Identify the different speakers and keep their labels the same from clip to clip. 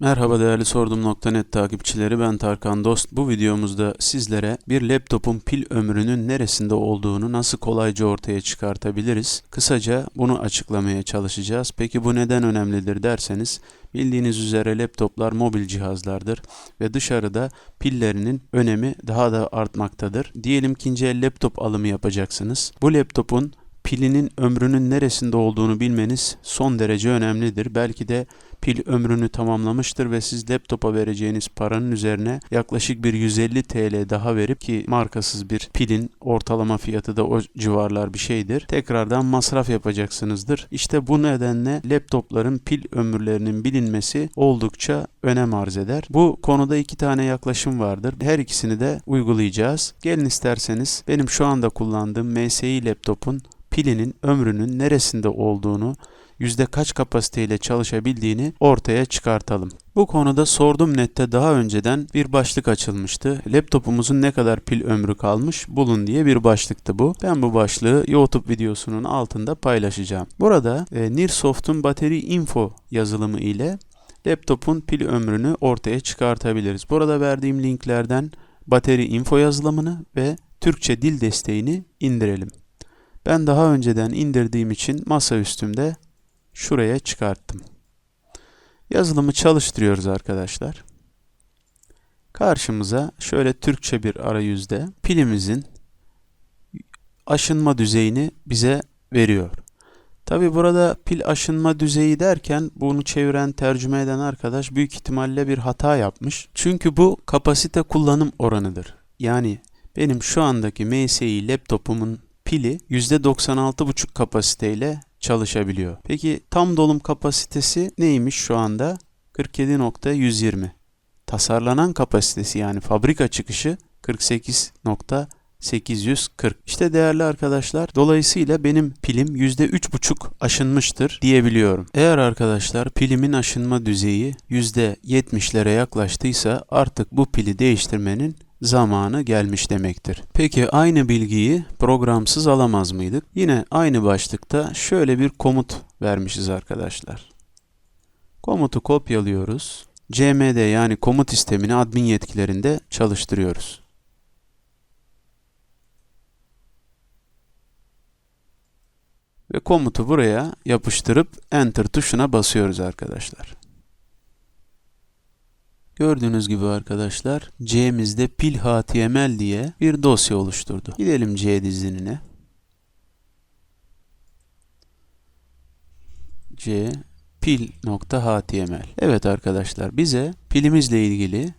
Speaker 1: Merhaba değerli sordum.net takipçileri ben Tarkan Dost. Bu videomuzda sizlere bir laptopun pil ömrünün neresinde olduğunu nasıl kolayca ortaya çıkartabiliriz? Kısaca bunu açıklamaya çalışacağız. Peki bu neden önemlidir derseniz bildiğiniz üzere laptoplar mobil cihazlardır ve dışarıda pillerinin önemi daha da artmaktadır. Diyelim ikinci el laptop alımı yapacaksınız. Bu laptopun pilinin ömrünün neresinde olduğunu bilmeniz son derece önemlidir. Belki de pil ömrünü tamamlamıştır ve siz laptopa vereceğiniz paranın üzerine yaklaşık bir 150 TL daha verip ki markasız bir pilin ortalama fiyatı da o civarlar bir şeydir. Tekrardan masraf yapacaksınızdır. İşte bu nedenle laptopların pil ömürlerinin bilinmesi oldukça önem arz eder. Bu konuda iki tane yaklaşım vardır. Her ikisini de uygulayacağız. Gelin isterseniz benim şu anda kullandığım MSI laptopun pilinin ömrünün neresinde olduğunu, yüzde kaç kapasiteyle çalışabildiğini ortaya çıkartalım. Bu konuda sordum nette daha önceden bir başlık açılmıştı. Laptopumuzun ne kadar pil ömrü kalmış bulun diye bir başlıktı bu. Ben bu başlığı YouTube videosunun altında paylaşacağım. Burada e, Nearsoft'un Battery Info yazılımı ile laptopun pil ömrünü ortaya çıkartabiliriz. Burada verdiğim linklerden Battery Info yazılımını ve Türkçe dil desteğini indirelim. Ben daha önceden indirdiğim için masa üstümde şuraya çıkarttım. Yazılımı çalıştırıyoruz arkadaşlar. Karşımıza şöyle Türkçe bir arayüzde pilimizin aşınma düzeyini bize veriyor. Tabi burada pil aşınma düzeyi derken bunu çeviren tercüme eden arkadaş büyük ihtimalle bir hata yapmış. Çünkü bu kapasite kullanım oranıdır. Yani benim şu andaki MSI laptopumun pili %96,5 kapasiteyle çalışabiliyor. Peki tam dolum kapasitesi neymiş şu anda? 47.120. Tasarlanan kapasitesi yani fabrika çıkışı 48.840. İşte değerli arkadaşlar dolayısıyla benim pilim %3.5 aşınmıştır diyebiliyorum. Eğer arkadaşlar pilimin aşınma düzeyi %70'lere yaklaştıysa artık bu pili değiştirmenin zamanı gelmiş demektir. Peki aynı bilgiyi programsız alamaz mıydık? Yine aynı başlıkta şöyle bir komut vermişiz arkadaşlar. Komutu kopyalıyoruz. CMD yani komut sistemini admin yetkilerinde çalıştırıyoruz. Ve komutu buraya yapıştırıp enter tuşuna basıyoruz arkadaşlar. Gördüğünüz gibi arkadaşlar C'mizde pil html diye bir dosya oluşturdu. Gidelim C dizinine. C pil.html. Evet arkadaşlar bize pilimizle ilgili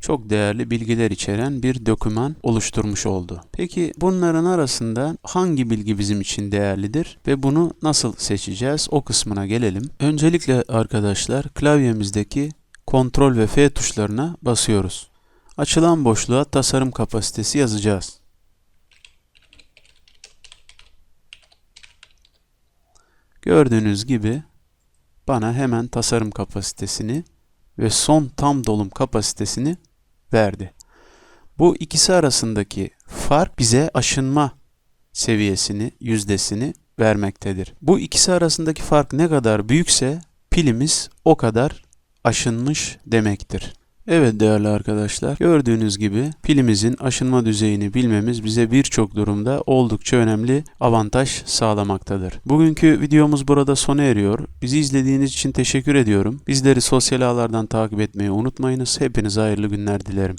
Speaker 1: çok değerli bilgiler içeren bir doküman oluşturmuş oldu. Peki bunların arasında hangi bilgi bizim için değerlidir ve bunu nasıl seçeceğiz? O kısmına gelelim. Öncelikle arkadaşlar klavyemizdeki Ctrl ve F tuşlarına basıyoruz. Açılan boşluğa tasarım kapasitesi yazacağız. Gördüğünüz gibi bana hemen tasarım kapasitesini ve son tam dolum kapasitesini verdi. Bu ikisi arasındaki fark bize aşınma seviyesini, yüzdesini vermektedir. Bu ikisi arasındaki fark ne kadar büyükse pilimiz o kadar aşınmış demektir. Evet değerli arkadaşlar, gördüğünüz gibi pilimizin aşınma düzeyini bilmemiz bize birçok durumda oldukça önemli avantaj sağlamaktadır. Bugünkü videomuz burada sona eriyor. Bizi izlediğiniz için teşekkür ediyorum. Bizleri sosyal ağlardan takip etmeyi unutmayınız. Hepinize hayırlı günler dilerim.